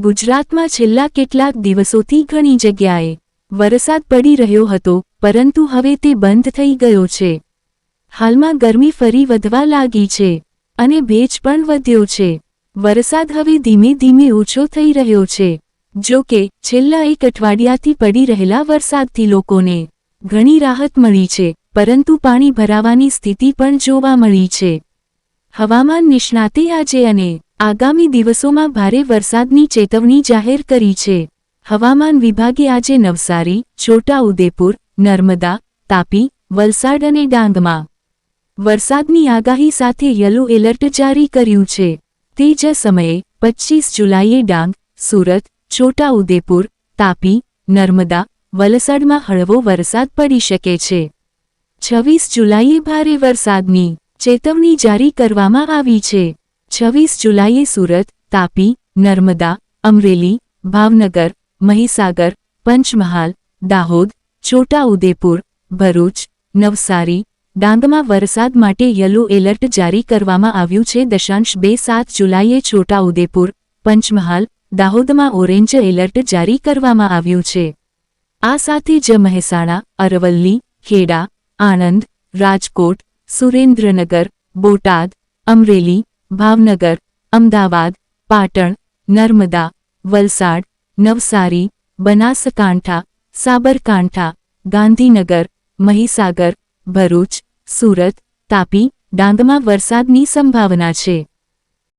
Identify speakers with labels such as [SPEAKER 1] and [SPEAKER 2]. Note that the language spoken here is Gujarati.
[SPEAKER 1] ગુજરાતમાં છેલ્લા કેટલાક દિવસોથી ઘણી જગ્યાએ વરસાદ પડી રહ્યો હતો, પરંતુ હવે તે બંધ થઈ ગયો છે. હાલમાં ગરમી ફરી વધવા લાગી છે અને ભેજ પણ વધ્યો છે. વરસાદ હવે ધીમે ધીમે ઓછો થઈ રહ્યો છે. જો કે, છેલ્લા એક અઠવાડિયાથી પડી રહેલા વરસાદથી લોકોને ઘણી રાહત મળી છે, પરંતુ પાણી ભરાવાની સ્થિતિ પણ જોવા મળી છે. હવામાન નિષ્ણાતે આજે અને આગામી દિવસોમાં ભારે વરસાદની ચેતવણી જાહેર કરી છે. હવામાન વિભાગે આજે નવસારી, છોટાઉદેપુર, નર્મદા, તાપી, વલસાડ અને ડાંગમાં વરસાદની આગાહી સાથે યલો એલર્ટ જારી કર્યું છે. તે જ સમયે પચ્ચીસ જુલાઈએ ડાંગ, સુરત, છોટાઉદેપુર, તાપી, નર્મદા, વલસાડમાં હળવો વરસાદ પડી શકે છે. છવ્વીસ જુલાઈએ ભારે વરસાદની ચેતવણી જારી કરવામાં આવી છે. છવ્વીસ જુલાઈએ સુરત, તાપી, નર્મદા, અમરેલી, ભાવનગર, મહીસાગર, પંચમહાલ, દાહોદ છોટા ઉદેપુર ભરૂચ, નવસારી, ડાંગમાં વરસાદ માટે યલો એલર્ટ જારી કરવામાં આવ્યું છે. દશાંશ બે સાત જુલાઈએ છોટા ઉદેપુર પંચમહાલ, દાહોદમાં ઓરેન્જ એલર્ટ જારી કરવામાં આવ્યું છે. આ સાથે જ મહેસાણા, અરવલ્લી, ખેડા, આણંદ, રાજકોટ, સુરેન્દ્રનગર, બોટાદ, અમરેલી ભાવનગર, અમદાવાદ, પાટણ, નર્મદા, વલસાડ, નવસારી, બનાસકાંઠા, સાબરકાંઠા, ગાંધીનગર, મહીસાગર, ભરૂચ, સુરત, તાપી, ડાંગમાં વરસાદની સંભાવના છે.